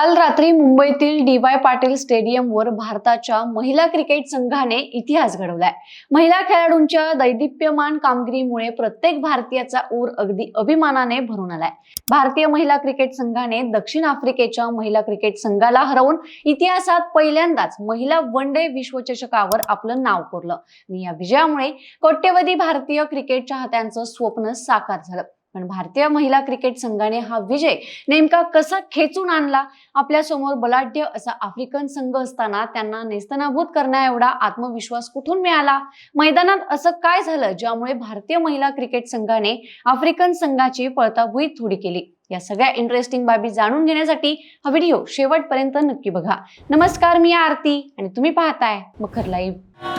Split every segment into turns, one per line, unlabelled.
काल रात्री मुंबईतील डी वाय पाटील स्टेडियमवर भारताच्या महिला क्रिकेट संघाने इतिहास घडवलाय. महिला खेळाडूंच्या दैदिप्यमान कामगिरीमुळे प्रत्येक भारतीयाचा ऊर अगदी अभिमानाने भरून आलाय. भारतीय महिला क्रिकेट संघाने दक्षिण आफ्रिकेच्या महिला क्रिकेट संघाला हरवून इतिहासात पहिल्यांदाच महिला वन डे विश्वचषकावर आपलं नाव कोरलं. आणि या विजयामुळे कोट्यवधी भारतीय क्रिकेट चाहत्यांचं स्वप्न साकार झालं. पण भारतीय महिला क्रिकेट संघाने हा विजय नेमका कसा खेचून आणला? आपल्यासमोर बलाढ्य असा आफ्रिकन संघ असताना त्यांना नेस्तनाभूत करण्या एवढा आत्मविश्वास कुठून मिळाला? मैदानात असं काय झालं ज्यामुळे भारतीय महिला क्रिकेट संघाने आफ्रिकन संघाची पळताभुई थोडी केली? या सगळ्या इंटरेस्टिंग बाबी जाणून घेण्यासाठी हा व्हिडिओ शेवटपर्यंत नक्की बघा. नमस्कार मी आरती आणि तुम्ही पाहताय मखर लाईव्ह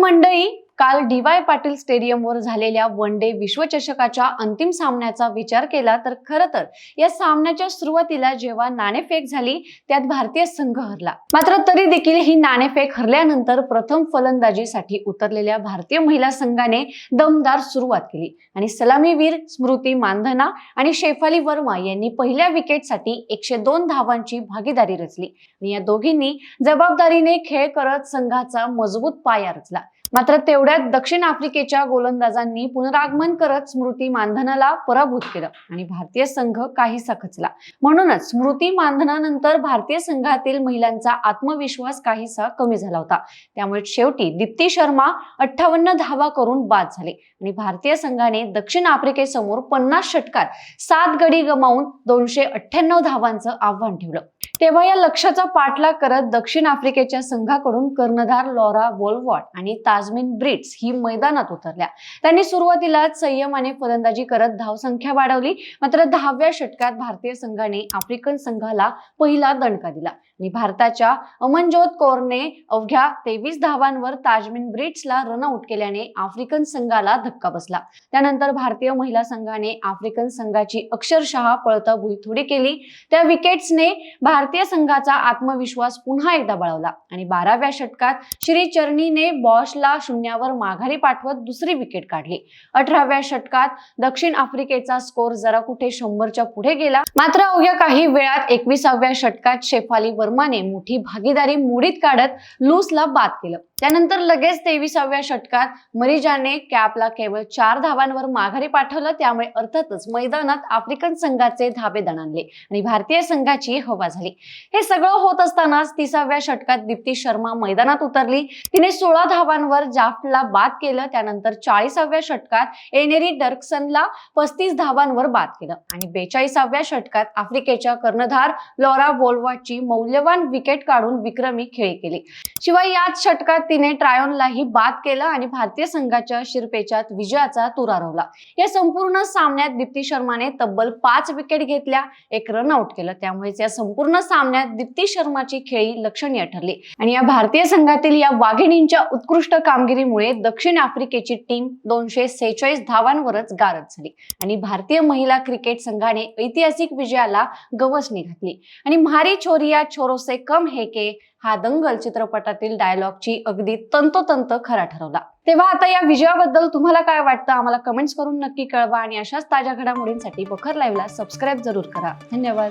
तर मंडळी काल डी वाय पाटील स्टेडियमवर झालेल्या वन डे विश्वचषकाच्या अंतिम सामन्याचा विचार केला तर खरं तर या सामन्याच्या सुरुवातीला जेव्हा नाणेफेक झाली त्यात भारतीय संघ हरला. मात्र तरी देखील ही नाणेफेक हरल्यानंतर प्रथम फलंदाजीसाठी उतरलेल्या भारतीय महिला संघाने दमदार सुरुवात केली. आणि सलामीवीर स्मृती मानधना आणि शेफाली वर्मा यांनी पहिल्या विकेटसाठी एकशे दोन धावांची भागीदारी रचली. आणि या दोघींनी जबाबदारीने खेळ करत संघाचा मजबूत पाया रचला. मात्र तेवढ्यात दक्षिण आफ्रिकेच्या गोलंदाजांनी पुनरागमन करत स्मृती मानधनाला पराभूत केलं आणि भारतीय संघ काहीसा खचला. म्हणूनच स्मृती मानधनानंतर भारतीय संघातील महिलांचा आत्मविश्वास काहीसा कमी झाला होता. त्यामुळे शेवटी दीप्ती शर्मा अठ्ठावन्न धावा करून बाद झाले आणि भारतीय संघाने दक्षिण आफ्रिकेसमोर पन्नास षटकात सात गडी गमावून दोनशे अठ्ठ्याण्णव धावांचं आव्हान ठेवलं. तेव्हा या लक्ष्याचा पाठलाग करत दक्षिण आफ्रिकेच्या संघाकडून कर्णधार लॉरा वोलवॉट आणि ताजमिन ब्रिट्स ही मैदानात उतरल्या. त्यांनी सुरुवातीलाच संयमाने फलंदाजी करत धावसंख्या वाढवली मात्र दहाव्या षटकात भारतीय संघाने आफ्रिकन संघाला पहिला दणका दिला आणि भारताच्या अमनजोत कौरने अवघ्या तेवीस धावांवर ताजमिन ब्रिट्सला रनआउट केल्याने आफ्रिकन संघाला धक्का बसला. त्यानंतर भारतीय महिला संघाने आफ्रिकन संघाची अक्षरशः पळताभुई थोडी केली. त्या विकेट्सने भारत भारतीय संघाचा आत्मविश्वास पुन्हा एकदा बळवला आणि बाराव्या षटकात श्री चरणीने बॉशला शून्यावर माघारी पाठवत दुसरी विकेट काढली. अठराव्या षटकात दक्षिण आफ्रिकेचा स्कोर जरा कुठे शंभरच्या पुढे गेला. मात्र अवघ्या काही वेळात एकविसाव्या षटकात शेफाली वर्माने मोठी भागीदारी मोडीत काढत लूसला बाद केलं. त्यानंतर लगेच तेविसाव्या षटकात मरिजाने कॅपला केवळ चार धावांवर माघारी पाठवलं त्यामुळे अर्थातच मैदानात आफ्रिकन संघाचे धाबे दणाणले आणि भारतीय संघाची हवा झाली. हे सगळं होत असतानाच तिसाव्या षटकात दीप्ती शर्मा मैदानात उतरली. तिने सोळा धावांवर जाफला बाद केलं. त्यानंतर चाळीसाव्या षटकात एनेरी डर्कसनला पस्तीस धावांवर बाद केलं. आणि बेचाळीसाव्या षटकात आफ्रिकेच्या कर्णधार लॉरा वोल्वाची मौल्यवान विकेट काढून विक्रमी खेळी केली. शिवाय याच षटकात तिने ट्रायोनलाही बाद केलं आणि भारतीय संघाच्या शिरपेचात विजयाचा तुरा रोवला या संपूर्ण सामन्यात दीप्ती शर्माने तब्बल पाच विकेट घेतल्या एक रनआउट केलं. त्यामुळेच या संपूर्ण सामन्यात दीप्ती शर्माची खेळी लक्षणीय ठरली. आणि या भारतीय संघातील या वाघिणींच्या उत्कृष्ट कामगिरीमुळे दक्षिण आफ्रिकेची टीम दोनशे सेहेचाळीस धावांवरच गारद झाली. आणि भारतीय महिला क्रिकेट संघाने ऐतिहासिक विजयाला गवसणी घातली. आणि म्हारी छोरिया छोरोसे कम हेके हा दंगल चित्रपटातील डायलॉगची अगदी तंतोतंत खरा ठरवला. तेव्हा आता या विजयाबद्दल तुम्हाला काय वाटतं? आम्हाला कमेंट्स करून नक्की कळवा आणि अशाच ताज्या घडामोडींसाठी बखर लाईव्हला सबस्क्राईब जरूर करा. धन्यवाद.